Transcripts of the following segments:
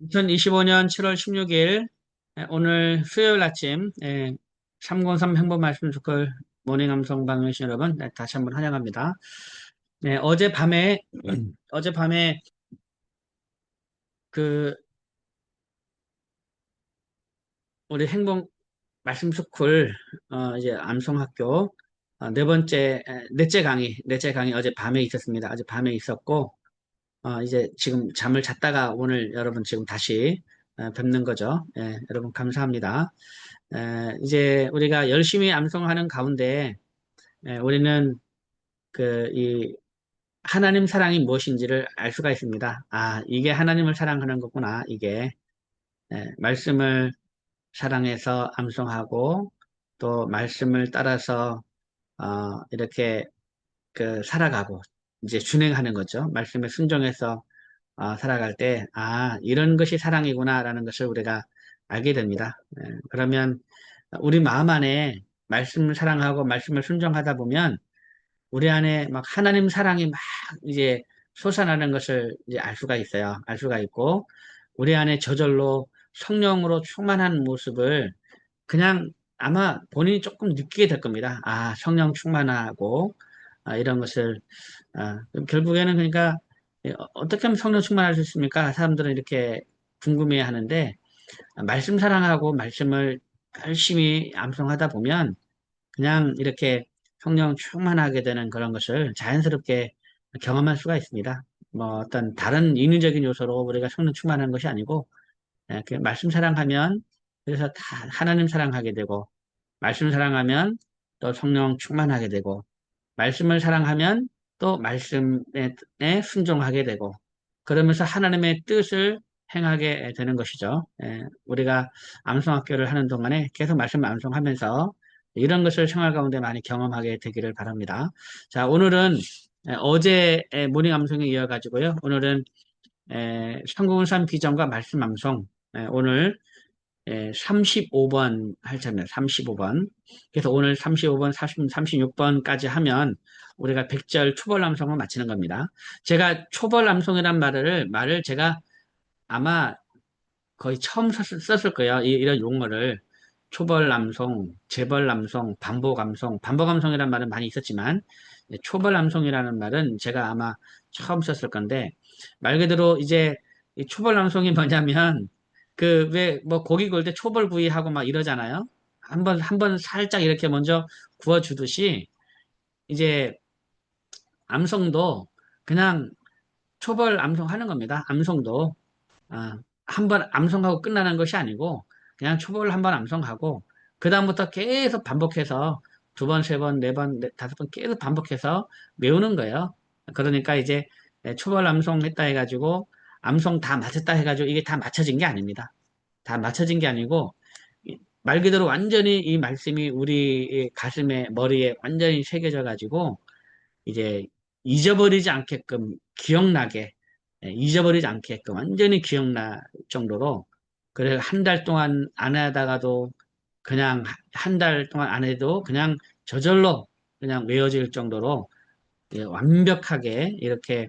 2025년 7월 16일 오늘 수요일 아침 303 행복 말씀 주클 모닝 암송 방송이신 여러분 네, 다시 한번 환영합니다. 네, 어젯밤에 어젯밤에 그 우리 행복 말씀 스쿨 어, 이제 암송학교 어, 네 번째 넷째 강의 넷째 강의 어제 밤에 있었습니다. 어제 밤에 있었고 어, 이제 지금 잠을 잤다가 오늘 여러분 지금 다시 어, 뵙는 거죠. 예, 여러분 감사합니다. 에, 이제 우리가 열심히 암송하는 가운데 에, 우리는 그 이 하나님 사랑이 무엇인지를 알 수가 있습니다. 아, 이게 하나님을 사랑하는 거구나. 이게 에, 말씀을 사랑해서 암송하고 또 말씀을 따라서 어, 이렇게 그 살아가고 이제 준행하는 거죠. 말씀에 순종해서 어, 살아갈 때, 아, 이런 것이 사랑이구나라는 것을 우리가 알게 됩니다. 예, 그러면 우리 마음 안에 말씀을 사랑하고 말씀을 순종하다 보면 우리 안에 막 하나님 사랑이 막 이제 솟아나는 것을 이제 알 수가 있어요. 알 수가 있고 우리 안에 저절로 성령으로 충만한 모습을 그냥 아마 본인이 조금 느끼게 될 겁니다. 아, 성령 충만하고 아, 이런 것을 아, 결국에는 그러니까 어, 어떻게 하면 성령 충만할 수 있습니까? 사람들은 이렇게 궁금해 하는데 말씀 사랑하고 말씀을 열심히 암송하다 보면 그냥 이렇게 성령 충만하게 되는 그런 것을 자연스럽게 경험할 수가 있습니다. 뭐 어떤 다른 인위적인 요소로 우리가 성령 충만한 것이 아니고 예, 그 말씀 사랑하면 그래서 다 하나님 사랑하게 되고 말씀 사랑하면 또 성령 충만하게 되고 말씀을 사랑하면 또 말씀에 순종하게 되고 그러면서 하나님의 뜻을 행하게 되는 것이죠. 예, 우리가 암송학교를 하는 동안에 계속 말씀을 암송하면서 이런 것을 생활 가운데 많이 경험하게 되기를 바랍니다. 자, 오늘은 어제 모닝 암송에 이어가지고요. 오늘은 성공산 비전과 말씀 암송 오늘 35번 할 차입니다. 35번. 그래서 오늘 35번, 40, 36번까지 하면 우리가 100절 초벌 암송을 마치는 겁니다. 제가 초벌 암송이란 말을, 말을 제가 아마 거의 처음 썼 을 거예요. 이 런 용어를. 초벌 암송, 재벌 암송, 반복 암송, 반복 암송이라는 말은 많이 있었지만 초벌 암송이라는 말은 제가 아마 처음 썼을 건데 말 그대로 이제 초벌 암송이 뭐냐면 그 왜 뭐 고기 구울 때 초벌 구이하고 막 이러잖아요. 한번 한 번 살짝 이렇게 먼저 구워 주듯이 이제 암송도 그냥 초벌 암송하는 겁니다. 암송도 아, 한번 암송하고 끝나는 것이 아니고 그냥 초벌 한번 암송하고 그 다음부터 계속 반복해서 두 번, 세 번, 네 번, 네, 다섯 번 계속 반복해서 외우는 거예요. 그러니까 이제 초벌 암송 했다 해가지고 암송 다 맞췄다 해가지고 이게 다 맞춰진 게 아닙니다. 다 맞춰진 게 아니고 말 그대로 완전히 이 말씀이 우리 가슴에 머리에 완전히 새겨져 가지고 이제 잊어버리지 않게끔 기억나게 잊어버리지 않게끔 완전히 기억날 정도로 그래 한 달 동안 안 하다가도 그냥 한 달 동안 안 해도 그냥 저절로 그냥 외워질 정도로 완벽하게 이렇게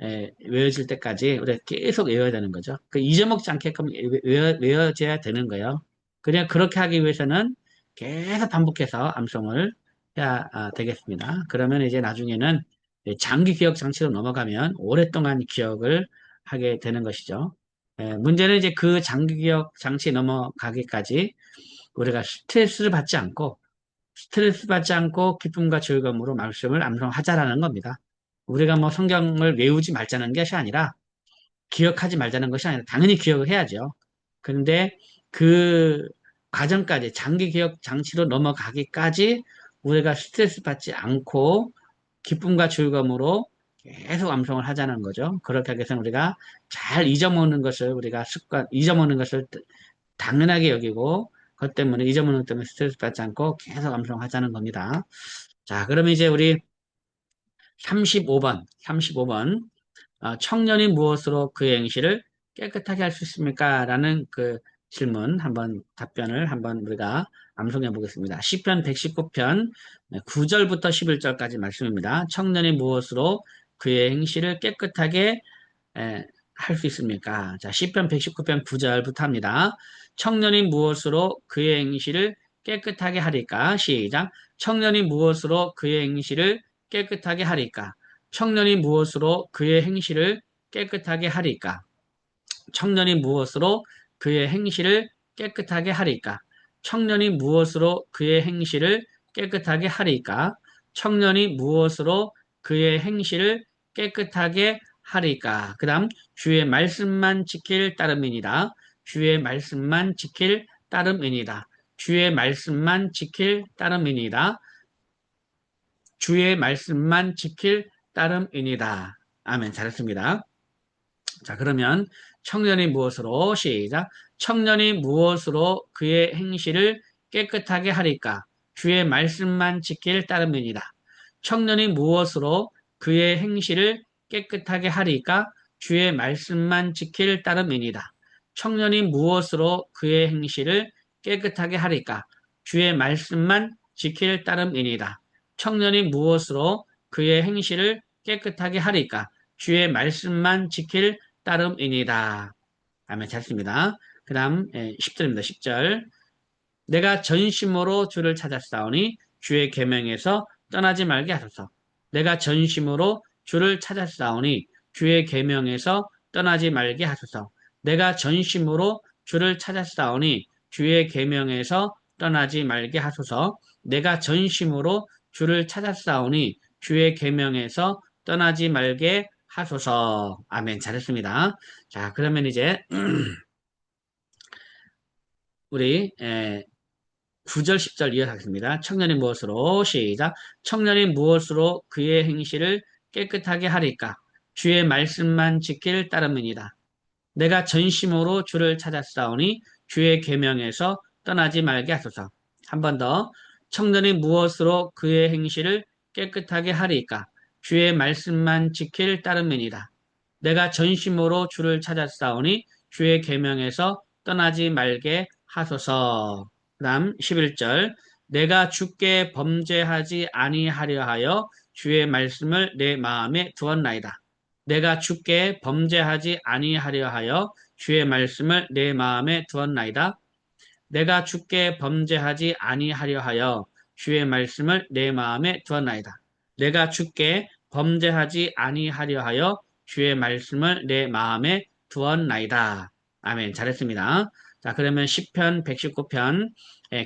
외워질 때까지 우리가 계속 외워야 되는 거죠. 그 잊어먹지 않게끔 외워, 외워져야 되는 거예요. 그냥 그렇게 하기 위해서는 계속 반복해서 암송을 해야 아, 되겠습니다. 그러면 이제 나중에는 장기 기억 장치로 넘어가면 오랫동안 기억을 하게 되는 것이죠. 문제는 이제 그 장기 기억 장치 넘어가기까지 우리가 스트레스를 받지 않고 스트레스 받지 않고 기쁨과 즐거움으로 말씀을 암송하자라는 겁니다. 우리가 뭐 성경을 외우지 말자는 것이 아니라 기억하지 말자는 것이 아니라 당연히 기억을 해야죠. 그런데 그 과정까지 장기 기억 장치로 넘어가기까지 우리가 스트레스 받지 않고 기쁨과 즐거움으로 계속 암송을 하자는 거죠. 그렇게 하기 위해서는 우리가 잘 잊어먹는 것을 우리가 습관, 잊어먹는 것을 당연하게 여기고 그것 때문에 잊어먹는 것 때문에 스트레스 받지 않고 계속 암송하자는 겁니다. 자, 그러면 이제 우리 35번, 35번 어, 청년이 무엇으로 그의 행실을 깨끗하게 할 수 있습니까? 라는 그 질문 한번 답변을 한번 우리가 암송해 보겠습니다. 시편 119편 9절부터 11절까지 말씀입니다. 청년이 무엇으로 그의 행실을 깨끗하게 할 수 있습니까? 자, 10편 119편 9절부터 합니다. 청년이 무엇으로 그의 행실을 깨끗하게 하리까? 시작. 청년이 무엇으로 그의 행실을 깨끗하게 하리까? 청년이 무엇으로 그의 행실을 깨끗하게 하리까? 청년이 무엇으로 그의 행실을 깨끗하게 하리까? 청년이 무엇으로 그의 행실을 깨끗하게 하리까? 청년이 무엇으로 그의 행실을 깨끗하게 하리까? 그 다음 주의 말씀만 지킬 따름이니라. 주의 말씀만 지킬 따름이니라. 주의 말씀만 지킬 따름이니라. 주의 말씀만 지킬 따름이니라. 아멘. 잘했습니다. 자, 그러면 청년이 무엇으로 시작. 청년이 무엇으로 그의 행실을 깨끗하게 하리까? 주의 말씀만 지킬 따름이니라. 청년이 무엇으로 그의 행실을 깨끗하게 하리까? 주의 말씀만 지킬 따름이니라. 청년이 무엇으로 그의 행실을 깨끗하게 하리까? 주의 말씀만 지킬 따름이니라. 청년이 무엇으로 그의 행실을 깨끗하게 하리까? 주의 말씀만 지킬 따름이니라. 아멘. 잘습니다. 그 다음 10절입니다. 10절. 내가 전심으로 주를 찾았사오니 주의 계명에서 떠나지 말게 하소서. 내가 전심으로 주를 찾았사오니 주의 계명에서 떠나지 말게 하소서. 내가 전심으로 주를 찾았사오니 주의 계명에서 떠나지 말게 하소서. 내가 전심으로 주를 찾았사오니 주의 계명에서 떠나지 말게 하소서. 아멘. 잘했습니다. 자, 그러면 이제 우리 9절, 10절 이어가겠습니다. 청년이 무엇으로 시작. 청년이 무엇으로 그의 행실을 깨끗하게 하리까? 주의 말씀만 지킬 따름이니라. 내가 전심으로 주를 찾았사오니 주의 계명에서 떠나지 말게 하소서. 한 번 더. 청년이 무엇으로 그의 행실을 깨끗하게 하리까? 주의 말씀만 지킬 따름이니라. 내가 전심으로 주를 찾았사오니 주의 계명에서 떠나지 말게 하소서. 그 다음 11절 내가 주께 범죄하지 아니하려 하여 주의 말씀을 내 마음에 두었나이다. 내가 주께 범죄하지 아니하려 하여 주의 말씀을 내 마음에 두었나이다. 내가 주께 범죄하지 아니하려 하여 주의 말씀을 내 마음에 두었나이다. 내가 주께 범죄하지 아니하려 하여 주의 말씀을 내 마음에 두었나이다. 아멘. 잘했습니다. 자, 그러면 10편, 119편,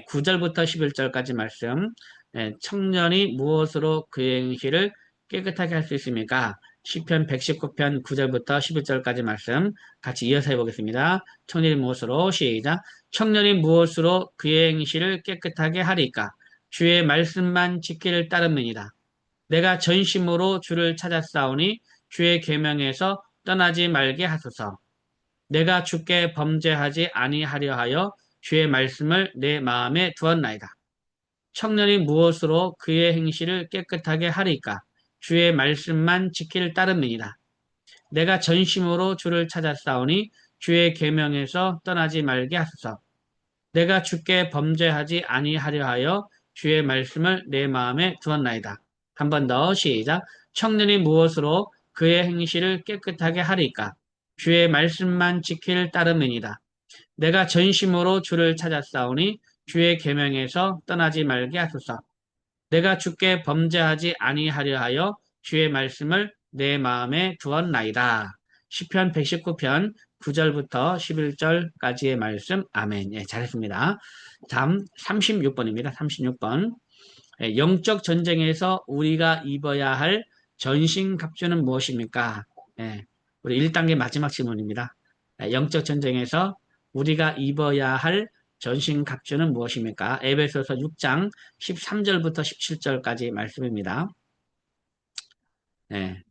9절부터 11절까지 말씀. 예, 청년이 무엇으로 그의 행실을 깨끗하게 할 수 있습니까? 10편 119편 9절부터 11절까지 말씀 같이 이어서 해보겠습니다. 청년이 무엇으로 시작. 청년이 무엇으로 그의 행실을 깨끗하게 하리까? 주의 말씀만 지킬 따름이니라. 내가 전심으로 주를 찾았사오니 주의 계명에서 떠나지 말게 하소서. 내가 주께 범죄하지 아니하려 하여 주의 말씀을 내 마음에 두었나이다. 청년이 무엇으로 그의 행실을 깨끗하게 하리까? 주의 말씀만 지킬 따름이니라. 내가 전심으로 주를 찾았사오니 주의 계명에서 떠나지 말게 하소서. 내가 주께 범죄하지 아니하려 하여 주의 말씀을 내 마음에 두었나이다. 한 번 더 시작. 청년이 무엇으로 그의 행실을 깨끗하게 하리까? 주의 말씀만 지킬 따름이니라. 내가 전심으로 주를 찾았사오니 주의 계명에서 떠나지 말게 하소서. 내가 주께 범죄하지 아니하려 하여 주의 말씀을 내 마음에 두었나이다. 시편 119편 9절부터 11절까지의 말씀 아멘. 예, 잘했습니다. 다음 36번입니다. 36번. 예, 영적 전쟁에서 우리가 입어야 할 전신 갑주는 무엇입니까? 예, 우리 1단계 마지막 질문입니다. 예, 영적 전쟁에서 우리가 입어야 할 전신 갑주는 무엇입니까? 에베소서 6장 13절부터 17절까지 말씀입니다. 네.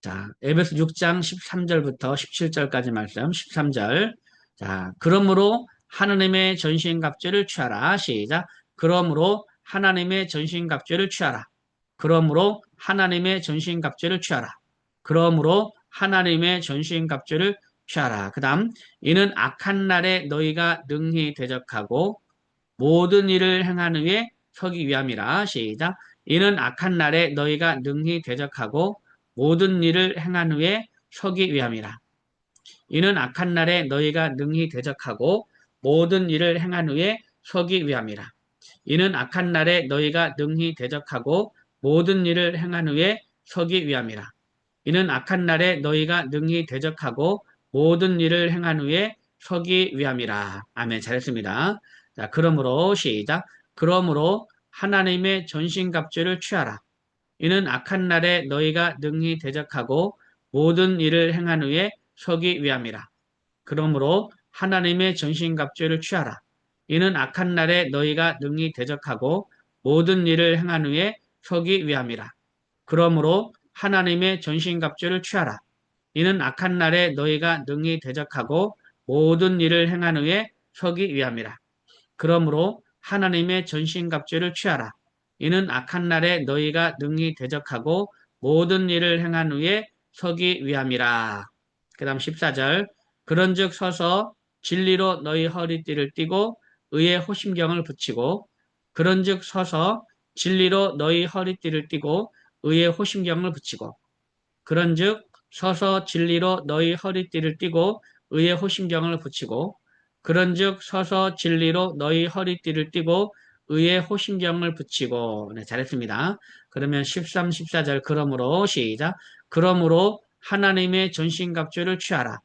자, 에베소 6장 13절부터 17절까지 말씀, 13절. 자, 그러므로 하나님의 전신갑주를 취하라. 시작. 그러므로 하나님의 전신갑주를 취하라. 그러므로 하나님의 전신갑주를 취하라. 그러므로 하나님의 전신갑주를 취하라. 그 다음 이는 악한 날에 너희가 능히 대적하고 모든 일을 행하는 후에 서기 위함이라. 시작. 이는 악한 날에 너희가 능히 대적하고 모든 일을 행한 후에 서기 위함이라. 이는 악한 날에 너희가 능히 대적하고 모든 일을 행한 후에 서기 위함이라. 이는 악한 날에 너희가 능히 대적하고 모든 일을 행한 후에 서기 위함이라. 이는 악한 날에 너희가 능히 대적하고 모든 일을 행한 후에 서기 위함이라. 아멘. 잘했습니다. 자, 그러므로 시작. 그러므로 하나님의 전신갑주를 취하라. 이는 악한 날에 너희가 능히 대적하고 모든 일을 행한 후에 서기 위함이라. 그러므로 하나님의 전신갑주를 취하라. 이는 악한 날에 너희가 능히 대적하고 모든 일을 행한 후에 서기 위함이라. 그러므로 하나님의 전신갑주를 취하라. 이는 악한 날에 너희가 능히 대적하고 모든 일을 행한 후에 서기 위함이라. 그러므로 하나님의 전신갑주를 취하라. 이는 악한 날에 너희가 능히 대적하고 모든 일을 행한 후에 서기 위함이라. 그 다음 14절 그런즉 서서 진리로 너희 허리띠를 띠고 의의 호심경을 붙이고 그런즉 서서 진리로 너희 허리띠를 띠고 의의 호심경을 붙이고 그런즉 서서 진리로 너희 허리띠를 띠고 의의 호심경을 붙이고 그런즉 서서 진리로 너희 허리띠를 띠고 의의 호심경을 붙이고 네, 잘했습니다. 그러면 13, 14절 그러므로 시작 그러므로 하나님의 전신갑주를 취하라.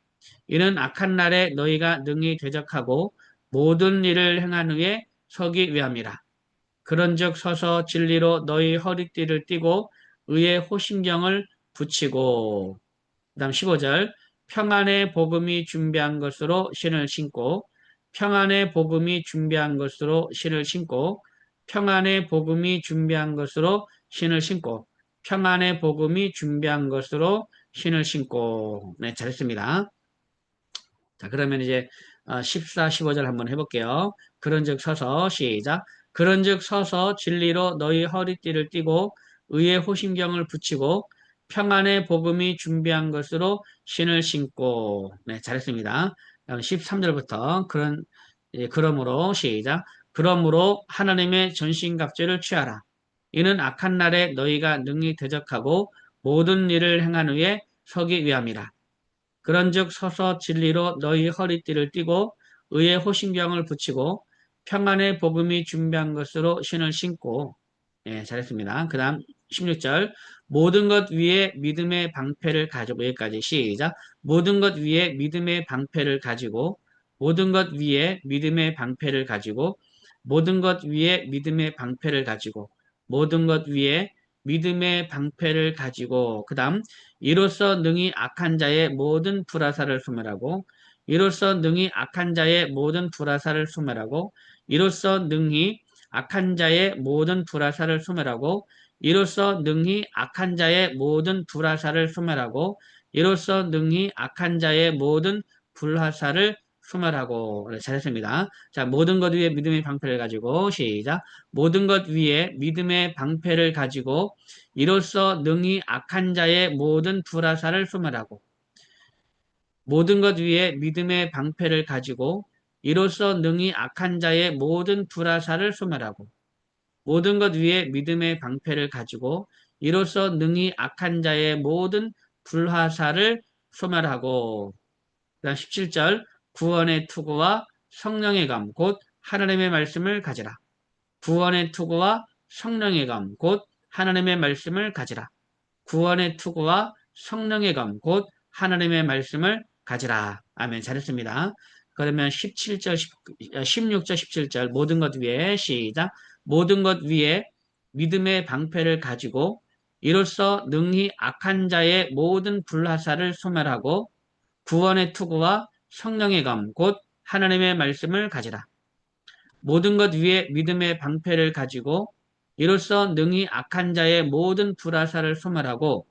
이는 악한 날에 너희가 능히 대적하고 모든 일을 행한 후에 서기 위함이라. 그런즉 서서 진리로 너희 허리띠를 띠고 의의 호심경을 붙이고 그 다음 15절 평안의 복음이 준비한 것으로 신을 신고 평안의 복음이 준비한 것으로 신을 신고 평안의 복음이 준비한 것으로 신을 신고 평안의 복음이 준비한 것으로 신을 신고 네 잘했습니다. 자 그러면 이제 14, 어, 15절 한번 해볼게요. 그런즉 서서 시작 그런즉 서서 진리로 너희 허리띠를 띠고 의의 호심경을 붙이고 평안의 복음이 준비한 것으로 신을 신고 네 잘했습니다. 13절부터 그런 예, 그러므로 시작 그러므로 하나님의 전신갑주를 취하라. 이는 악한 날에 너희가 능히 대적하고 모든 일을 행한 후에 서기 위함이라. 그런즉 서서 진리로 너희 허리띠를 띠고 의의 호신경을 붙이고 평안의 복음이 준비한 것으로 신을 신고 예, 잘했습니다. 그 다음 16절. 모든 것 위에 믿음의 방패를 가지고 여기까지 시작. 모든 것 위에 믿음의 방패를 가지고 모든 것 위에 믿음의 방패를 가지고 모든 것 위에 믿음의 방패를 가지고 모든 것 위에 믿음의 방패를 가지고 그 다음 이로써 능히 악한 자의 모든 불화사를 소멸하고 이로써 능히 악한 자의 모든 불화사를 소멸하고 이로써 능히 악한 자의 모든 불화사를 소멸하고 이로써 능히 악한 자의 모든 불화사를 소멸하고 이로써 능히 악한 자의 모든 불화사를 소멸하고 네, 잘했습니다. 자 모든 것 위에 믿음의 방패를 가지고 시작 모든 것 위에 믿음의 방패를 가지고 이로써 능히 악한 자의 모든 불화사를 소멸하고 모든 것 위에 믿음의 방패를 가지고 이로써 능히 악한 자의 모든 불화사를 소멸하고 모든 것 위에 믿음의 방패를 가지고 이로써 능히 악한 자의 모든 불화사를 소멸하고 그 다음 17절 구원의 투구와 성령의 감, 곧 하나님의 말씀을 가지라. 구원의 투구와 성령의 감, 곧 하나님의 말씀을 가지라. 구원의 투구와 성령의 감, 곧 하나님의 말씀을 가지라. 아멘. 잘했습니다. 그러면 17절, 16절, 17절 모든 것 위에 시작. 모든 것 위에 믿음의 방패를 가지고 이로써 능히 악한 자의 모든 불화사를 소멸하고 구원의 투구와 성령의 감, 곧 하나님의 말씀을 가지라. 모든 것 위에 믿음의 방패를 가지고 이로써 능히 악한 자의 모든 불화사를 소멸하고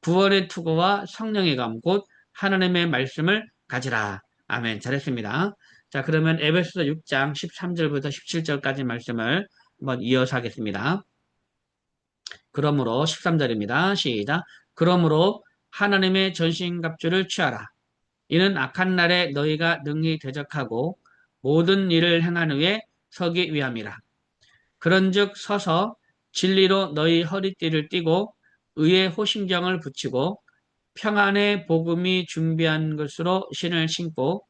구원의 투구와 성령의 감, 곧 하나님의 말씀을 가지라. 아멘. 잘했습니다. 자, 그러면 에베소서 6장 13절부터 17절까지 말씀을 한번 이어서 하겠습니다. 그러므로 13절입니다. 시작. 그러므로 하나님의 전신갑주를 취하라. 이는 악한 날에 너희가 능히 대적하고 모든 일을 행한 후에 서기 위함이라. 그런즉 서서 진리로 너희 허리띠를 띠고 의의 호심경을 붙이고 평안의 복음이 준비한 것으로 신을 신고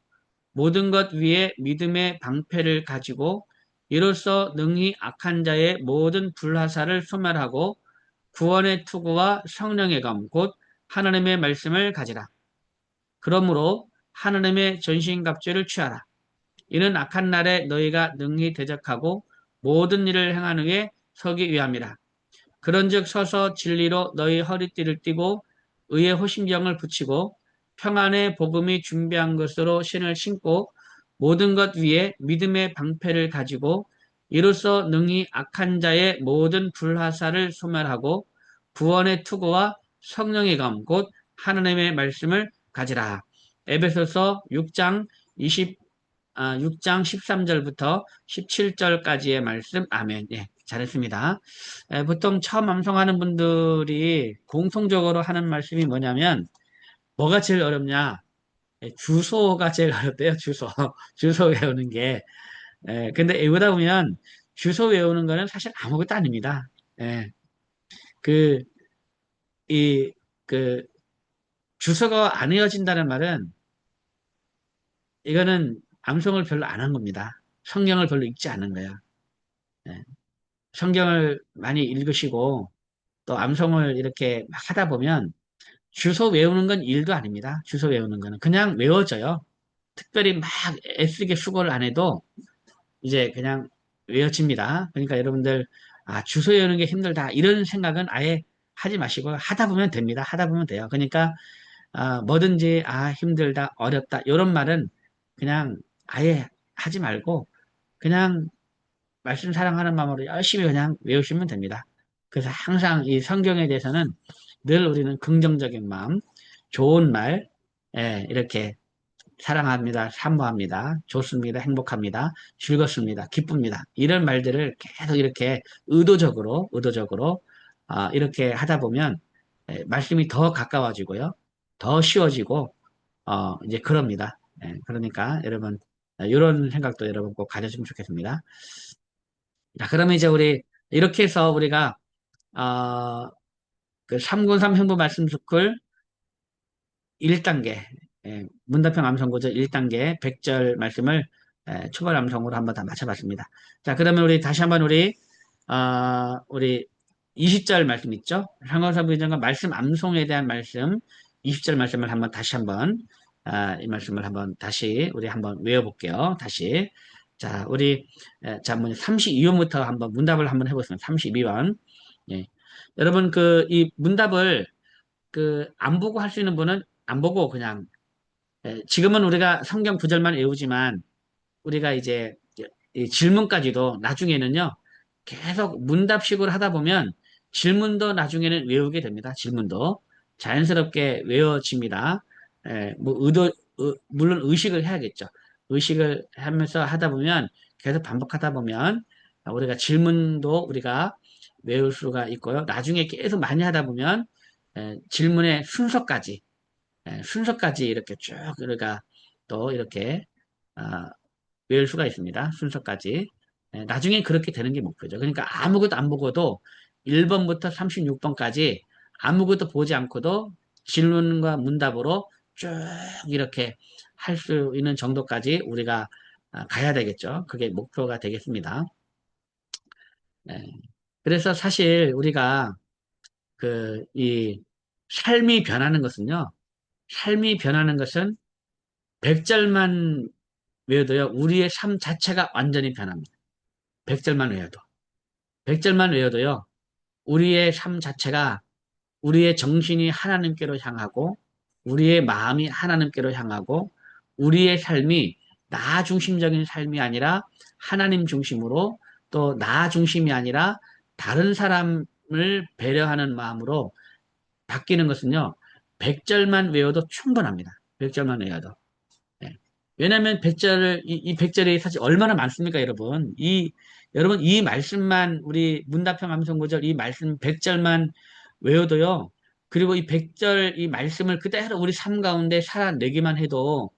모든 것 위에 믿음의 방패를 가지고 이로써 능히 악한 자의 모든 불화사를 소멸하고 구원의 투구와 성령의 검, 곧 하나님의 말씀을 가지라. 그러므로 하나님의 전신갑주를 취하라. 이는 악한 날에 너희가 능히 대적하고 모든 일을 행한 후에 서기 위함이라. 그런즉 서서 진리로 너희 허리띠를 띠고 의의 호심경을 붙이고 평안의 복음이 준비한 것으로 신을 신고 모든 것 위에 믿음의 방패를 가지고 이로써 능히 악한 자의 모든 불화사를 소멸하고 구원의 투구와 성령의 검, 곧 하나님의 말씀을 가지라. 에베소서 6장 20, 아, 6장 13절부터 17절까지의 말씀. 아멘. 예, 잘했습니다. 에, 보통 처음 암송하는 분들이 공통적으로 하는 말씀이 뭐냐면, 뭐가 제일 어렵냐? 예, 주소가 제일 어렵대요, 주소. 주소 외우는 게. 예, 근데 외우다 보면 주소 외우는 거는 사실 아무것도 아닙니다. 예, 그, 이, 그, 주소가 안 외워진다는 말은 이거는 암송을 별로 안 한 겁니다. 성경을 별로 읽지 않은 거야. 예, 성경을 많이 읽으시고 또 암송을 이렇게 막 하다 보면 주소 외우는 건 일도 아닙니다. 주소 외우는 거는 그냥 외워져요. 특별히 막 애쓰게 수고를 안 해도 이제 그냥 외워집니다. 그러니까 여러분들 아 주소 외우는 게 힘들다 이런 생각은 아예 하지 마시고 하다 보면 됩니다. 하다 보면 돼요. 그러니까 아, 뭐든지 아 힘들다 어렵다 이런 말은 그냥 아예 하지 말고 그냥 말씀 사랑하는 마음으로 열심히 그냥 외우시면 됩니다. 그래서 항상 이 성경에 대해서는 늘 우리는 긍정적인 마음, 좋은 말, 예, 이렇게 사랑합니다, 사모합니다, 좋습니다, 행복합니다, 즐겁습니다, 기쁩니다. 이런 말들을 계속 이렇게 의도적으로, 의도적으로, 아, 이렇게 하다 보면, 예, 말씀이 더 가까워지고요. 더 쉬워지고, 어, 이제 그럽니다. 예, 그러니까 여러분, 이런 생각도 여러분 꼭 가졌으면 좋겠습니다. 자, 그러면 이제 우리, 이렇게 해서 우리가, 어, 그393 행보 말씀 스쿨 1단계, 예, 문답형 암송고죠 1단계 100절 말씀을 예, 초벌 암송으로 한번 다 맞춰봤습니다. 자, 그러면 우리 다시 한번 우리, 어, 우리 20절 말씀 있죠? 상호사 부의장과 말씀 암송에 대한 말씀, 20절 말씀을 한번 다시 한번, 아, 이 말씀을 한번 다시 우리 한번 외워볼게요. 다시. 자, 우리, 에, 자, 먼저 32번부터 한번 문답을 한번 해보겠습니다. 32번. 예. 여러분, 그, 이 문답을 그, 안 보고 할 수 있는 분은 안 보고 그냥, 예, 지금은 우리가 성경 구절만 외우지만, 우리가 이제 이 질문까지도 나중에는요, 계속 문답식으로 하다 보면 질문도 나중에는 외우게 됩니다. 질문도. 자연스럽게 외워집니다. 예, 뭐 의도, 의- 물론 의식을 해야겠죠. 의식을 하면서 하다 보면 계속 반복하다 보면 우리가 질문도 우리가 외울 수가 있고요. 나중에 계속 많이 하다 보면 예, 질문의 순서까지 예, 순서까지 이렇게 쭉 우리가 또 이렇게 아, 외울 수가 있습니다. 순서까지. 예, 나중에 그렇게 되는 게 목표죠. 그러니까 아무것도 안 보고도 1번부터 36번까지 아무것도 보지 않고도 질문과 문답으로 쭉 이렇게 할 수 있는 정도까지 우리가 아, 가야 되겠죠. 그게 목표가 되겠습니다. 예, 그래서 사실 우리가 그 이 삶이 변하는 것은요. 삶이 변하는 것은 100절만 외워도요. 우리의 삶 자체가 완전히 변합니다. 100절만 외워도. 100절만 외워도요. 우리의 삶 자체가 우리의 정신이 하나님께로 향하고 우리의 마음이 하나님께로 향하고 우리의 삶이 나 중심적인 삶이 아니라 하나님 중심으로 또 나 중심이 아니라 다른 사람을 배려하는 마음으로 바뀌는 것은요. 100절만 외워도 충분합니다. 100절만 외워도. 예. 왜냐하면 100절을 이, 이 100절이 사실 얼마나 많습니까, 여러분? 이 여러분 이 말씀만 우리 문답형 암송구절 이 말씀 100절만 외워도요. 그리고 이 100절 이 말씀을 그대로 우리 삶 가운데 살아내기만 해도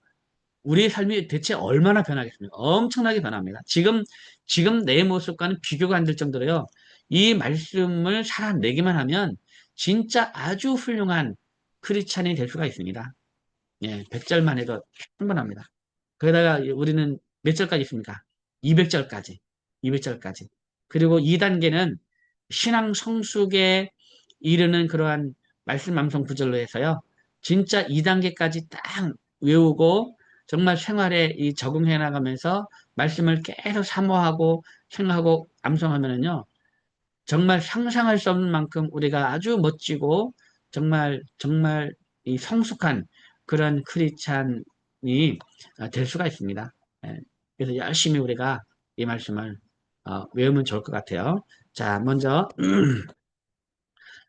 우리의 삶이 대체 얼마나 변하겠습니까? 엄청나게 변합니다. 지금 지금 내 모습과는 비교가 안 될 정도로요. 이 말씀을 살아내기만 하면 진짜 아주 훌륭한 크리스찬이 될 수가 있습니다. 예, 100절만 해도 충분합니다. 거기다가 우리는 몇 절까지 있습니까? 200절까지. 200절까지. 그리고 2단계는 신앙 성숙에 이르는 그러한 말씀 암송 구절로 해서요. 진짜 2단계까지 딱 외우고 정말 생활에 이 적응해 나가면서 말씀을 계속 사모하고 생각하고 암송하면은요. 정말 상상할 수 없는 만큼 우리가 아주 멋지고 정말 정말 이 성숙한 그런 크리스찬이 될 수가 있습니다. 예, 그래서 열심히 우리가 이 말씀을 어, 외우면 좋을 것 같아요. 자, 먼저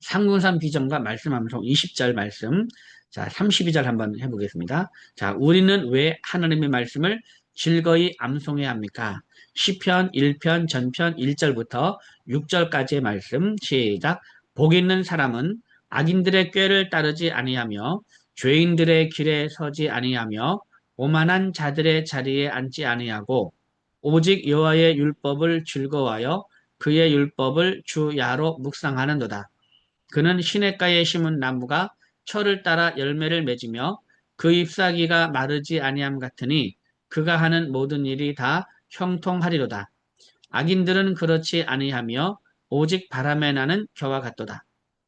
상군산 비전과 말씀 암송 20절 말씀 자, 32절 한번 해보겠습니다. 자, 우리는 왜 하나님의 말씀을 즐거이 암송해야 합니까? 시편 1편 전편 1절부터 6절까지의 말씀 시작 복 있는 사람은 악인들의 꾀를 따르지 아니하며 죄인들의 길에 서지 아니하며 오만한 자들의 자리에 앉지 아니하고 오직 여호와의 율법을 즐거워하여 그의 율법을 주야로 묵상하는도다. 그는 시냇가에 심은 나무가 철을 따라 열매를 맺으며 그 잎사귀가 마르지 아니함 같으니 그가 하는 모든 일이 다 형통하리로다. 악인들은 그렇지 아니하며 오직 바람에 나는 겨와 같도다.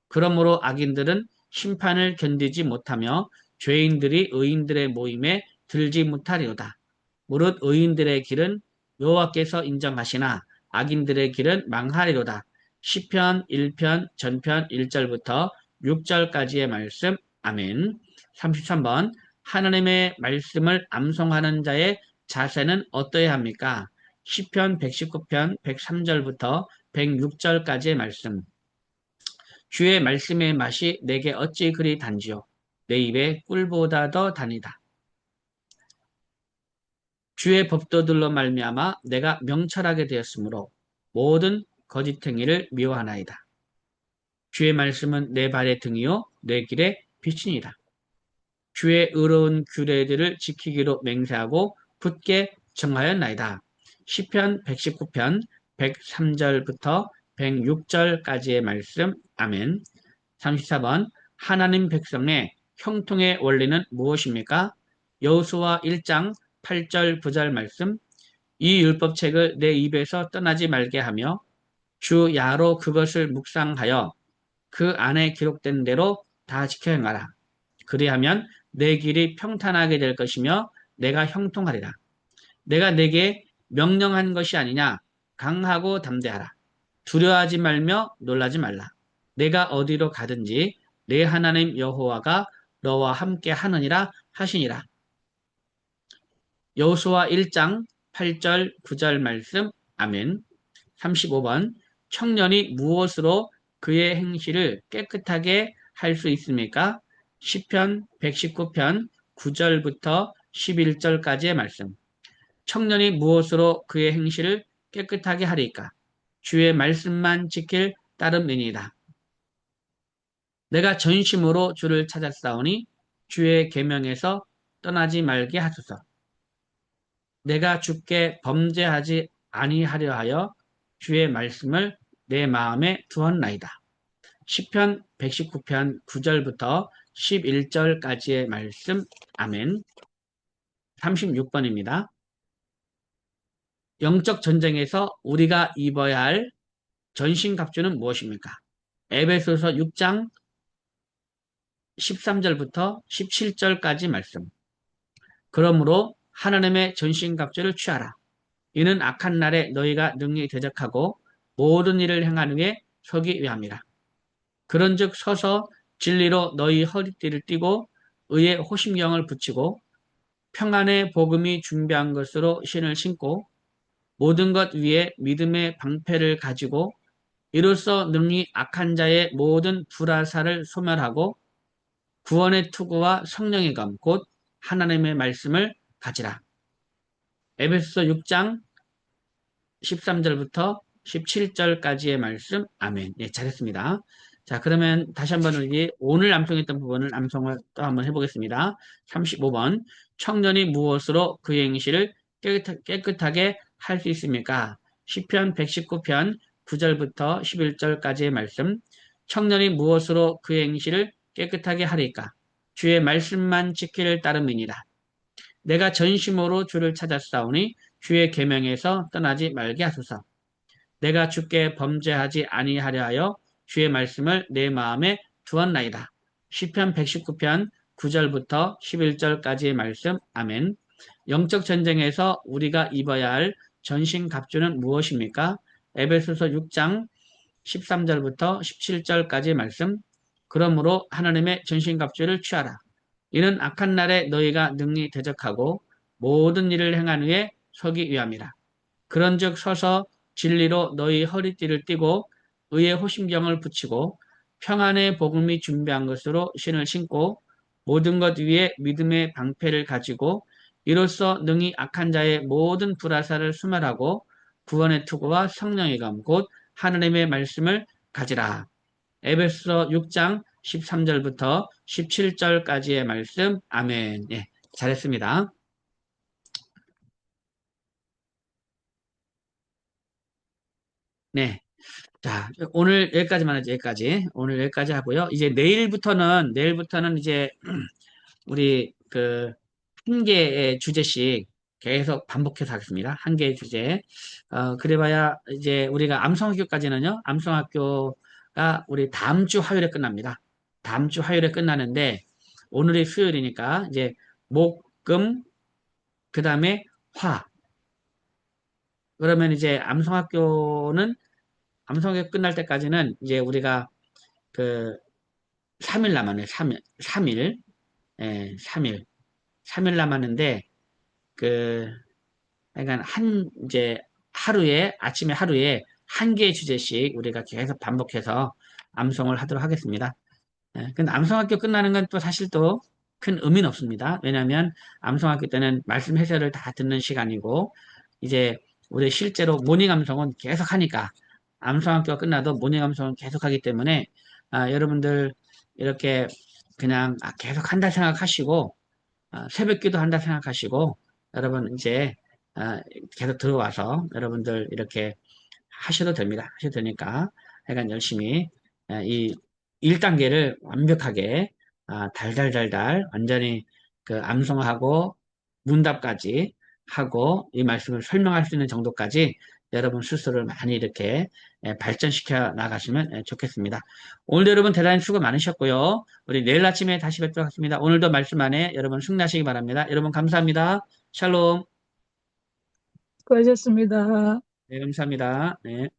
그러므로 악인들은 심판을 견디지 못하며 죄인들이 의인들의 모임에 들지 못하리로다. 무릇 의인들의 길은 여호와께서 인정하시나 악인들의 길은 망하리로다. 시편 1편 전편 1절부터 6절까지의 말씀 아멘 33번 하나님의 말씀을 암송하는 자의 자세는 어떠해야 합니까? 시편 119편 103절부터 106절까지의 말씀 주의 말씀의 맛이 내게 어찌 그리 단지요 내 입에 꿀보다 더 다니다 주의 법도들로 말미암아 내가 명철하게 되었으므로 모든 거짓행위를 미워하나이다. 주의 말씀은 내 발의 등이요 내 길의 빛이니라. 주의 의로운 규례들을 지키기로 맹세하고 굳게 정하였나이다. 시편 119편 103절부터 106절까지의 말씀 아멘 34번 하나님 백성의 형통의 원리는 무엇입니까? 여호수아 1장 8절 9절 말씀 이 율법책을 내 입에서 떠나지 말게 하며 주 야로 그것을 묵상하여 그 안에 기록된 대로 다 지켜 행하라. 그리하면 내 길이 평탄하게 될 것이며 내가 형통하리라. 내가 내게 명령한 것이 아니냐 강하고 담대하라. 두려워하지 말며 놀라지 말라. 내가 어디로 가든지 내 하나님 여호와가 너와 함께 하느니라 하시니라. 여호수아 1장 8절 9절 말씀 아멘 35번 청년이 무엇으로 그의 행실을 깨끗하게 할 수 있습니까? 10편 119편 9절부터 11절까지의 말씀 청년이 무엇으로 그의 행실을 깨끗하게 하리까? 주의 말씀만 지킬 따름이니다. 내가 전심으로 주를 찾았사오니 주의 계명에서 떠나지 말게 하소서. 내가 주께 범죄하지 아니하려 하여 주의 말씀을 내 마음에 두었나이다. 10편 119편 9절부터 11절까지의 말씀 아멘 36번입니다. 영적 전쟁에서 우리가 입어야 할 전신갑주는 무엇입니까? 에베소서 6장 13절부터 17절까지 말씀. 그러므로 하나님의 전신갑주를 취하라. 이는 악한 날에 너희가 능히 대적하고 모든 일을 행하는 후에 서기 위함이라. 그런즉 서서 진리로 너희 허리띠를 띠고 의의 호심경을 붙이고 평안의 복음이 준비한 것으로 신을 신고 모든 것 위에 믿음의 방패를 가지고 이로써 능히 악한 자의 모든 불화사를 소멸하고 구원의 투구와 성령의 감, 곧 하나님의 말씀을 가지라. 에베소서 6장 13절부터 17절까지의 말씀 아멘. 네, 잘했습니다. 자, 그러면 다시 한번 우리 오늘 암송했던 부분을 암송을 또 한번 해보겠습니다. 35번 청년이 무엇으로 그의 행실을 깨끗하, 게 할 수 있습니까? 10편 119편 9절부터 11절까지의 말씀 청년이 무엇으로 그 행실을 깨끗하게 하리까? 주의 말씀만 지키를 따름이니라. 내가 전심으로 주를 찾았사오니 주의 계명에서 떠나지 말게 하소서. 내가 주께 범죄하지 아니하려 하여 주의 말씀을 내 마음에 두었나이다. 시편 119편 9절부터 11절까지의 말씀. 아멘. 영적 전쟁에서 우리가 입어야 할 전신 갑주는 무엇입니까? 에베소서 6장 13절부터 17절까지 말씀. 그러므로 하나님의 전신 갑주를 취하라. 이는 악한 날에 너희가 능히 대적하고 모든 일을 행한 후에 서기 위함이라. 그런즉 서서 진리로 너희 허리띠를 띠고 의의 호심경을 붙이고 평안의 복음이 준비한 것으로 신을 신고 모든 것 위에 믿음의 방패를 가지고 이로써 능히 악한 자의 모든 불화사를 수말하고 구원의 투구와 성령의 감, 곧 하나님의 말씀을 가지라. 에베소 6장 13절부터 17절까지의 말씀. 아멘. 예, 잘했습니다. 네. 자, 오늘 여기까지만 하죠. 여기까지. 오늘 여기까지 하고요. 이제 내일부터는, 내일부터는 이제 우리 그 한 개의 주제씩 계속 반복해서 하겠습니다. 한 개의 주제. 어, 그래봐야 이제 우리가 암성학교까지는요. 암성학교가 우리 다음 주 화요일에 끝납니다. 다음 주 화요일에 끝나는데 오늘이 수요일이니까 이제 목, 금, 그 다음에 화. 그러면 이제 암성학교는 암성학교 끝날 때까지는 이제 우리가 그 3일 남았네요. 3일. 3일. 예, 3일. 3일 남았는데 그 그러니까 한 이제 하루에 아침에 하루에 한 개의 주제씩 우리가 계속 반복해서 암송을 하도록 하겠습니다. 예, 근데 암송학교 끝나는 건 또 사실 또 큰 의미는 없습니다. 왜냐하면 암송학교 때는 말씀 해설을 다 듣는 시간이고 이제 우리 실제로 모닝 암송은 계속 하니까 암송학교가 끝나도 모닝 암송은 계속 하기 때문에 아, 여러분들 이렇게 그냥 아, 계속 한다 생각하시고 아, 새벽기도 한다 생각하시고 여러분 이제 아, 계속 들어와서 여러분들 이렇게 하셔도 됩니다. 하셔도 되니까 약간 열심히 아, 이 1단계를 완벽하게 아, 달달달달 완전히 그 암송하고 문답까지 하고 이 말씀을 설명할 수 있는 정도까지 여러분 스스로를 많이 이렇게 예, 발전시켜 나가시면 예, 좋겠습니다. 오늘도 여러분 대단히 수고 많으셨고요. 우리 내일 아침에 다시 뵙도록 하겠습니다. 오늘도 말씀 안에 여러분 승리하시기 바랍니다. 여러분 감사합니다. 샬롬. 수고하셨습니다. 네, 감사합니다. 네.